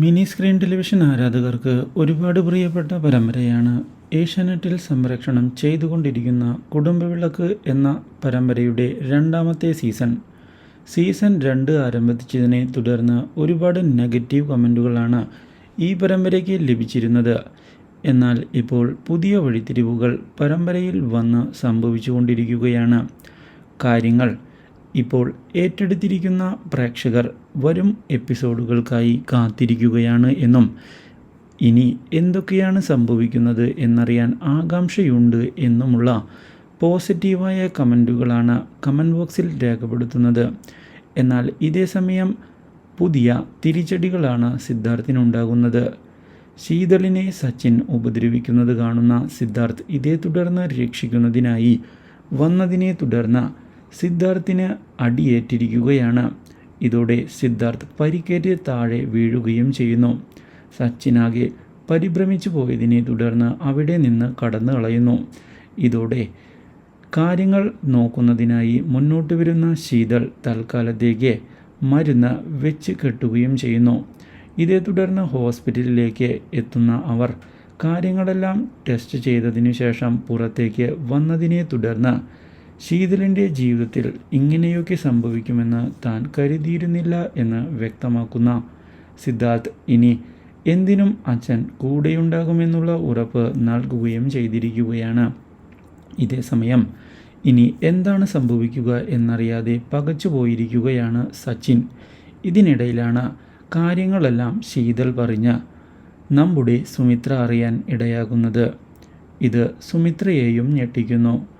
Mini screen television ആരാധകർക്ക് ഒരുപാട് പ്രിയപ്പെട്ട പരമ്പരയാണ് ഏഷ്യാനെറ്റിൽ സംരക്ഷണം ചെയ്തുകൊണ്ടിരിക്കുന്ന കുടുംബവിളക്ക് എന്ന പരമ്പരയുടെ രണ്ടാമത്തെ സീസൺ. സീസൺ രണ്ട് ആരംഭിച്ചതിനെ തുടർന്ന് ഒരുപാട് നെഗറ്റീവ് കമന്റുകളാണ് ഈ പരമ്പരയ്ക്ക് ലഭിച്ചിരുന്നത്. എന്നാൽ ഇപ്പോൾ പുതിയ വഴിത്തിരിവുകൾ പരമ്പരയിൽ വന്ന് സംഭവിച്ചുകൊണ്ടിരിക്കുകയാണ്. കാര്യങ്ങൾ ഇപ്പോൾ ഏറ്റെടുത്തിരിക്കുന്ന പ്രേക്ഷകർ വരും എപ്പിസോഡുകൾക്കായി കാത്തിരിക്കുകയാണ് എന്നും. ഇനി എന്തൊക്കെയാണ് സംഭവിക്കുന്നത് എന്നറിയാൻ ആകാംക്ഷയുണ്ട് എന്നുമുള്ള പോസിറ്റീവായ കമന്റുകളാണ് കമന്റ് ബോക്സിൽ രേഖപ്പെടുത്തുന്നത്. എന്നാൽ ഇതേ സമയം പുതിയ തിരിച്ചടികളാണ് സിദ്ധാർത്ഥിനുണ്ടാകുന്നത്. ശീതളിനെ സച്ചിൻ ഉപദ്രവിക്കുന്നത് കാണുന്ന സിദ്ധാർത്ഥ് ഇതേ തുടർന്ന് രക്ഷിക്കുന്നതിനായി വന്നതിനെ തുടർന്ന് സിദ്ധാർത്ഥിന് അടിയേറ്റിരിക്കുകയാണ്. ഇതോടെ സിദ്ധാർത്ഥ് പരിക്കേറ്റ് താഴെ വീഴുകയും ചെയ്യുന്നു. സച്ചിനാകെ പരിഭ്രമിച്ചു പോയതിനെ തുടർന്ന് അവിടെ നിന്ന് കടന്നു കളയുന്നു. ഇതോടെ കാര്യങ്ങൾ നോക്കുന്നതിനായി മുന്നോട്ട് വരുന്ന ശീതൾ തൽക്കാലത്തേക്ക് മരുന്ന് വെച്ച് കെട്ടുകയും ചെയ്യുന്നു. ഇതേ തുടർന്ന് ഹോസ്പിറ്റലിലേക്ക് എത്തുന്ന അവർ കാര്യങ്ങളെല്ലാം ടെസ്റ്റ് ചെയ്തതിനു ശേഷം പുറത്തേക്ക് വന്നതിനെ തുടർന്ന് ശീതളിന്റെ ജീവിതത്തിൽ ഇങ്ങനെയൊക്കെ സംഭവിക്കുമെന്ന് താൻ കരുതിയിരുന്നില്ല എന്ന് വ്യക്തമാക്കുന്ന സിദ്ധാർത്ഥ് ഇനി എന്തിനും അച്ഛൻ കൂടെയുണ്ടാകുമെന്നുള്ള ഉറപ്പ് നൽകുകയും ചെയ്തിരിക്കുകയാണ്. ഇതേസമയം ഇനി എന്താണ് സംഭവിക്കുക എന്നറിയാതെ പകച്ചു പോയിരിക്കുകയാണ് സച്ചിൻ. ഇതിനിടയിലാണ് കാര്യങ്ങളെല്ലാം ശീതൾ പറഞ്ഞ് നമ്മുടെ സുമിത്ര അറിയാൻ ഇടയാകുന്നത്. ഇത് സുമിത്രയെയും ഞെട്ടിക്കുന്നു.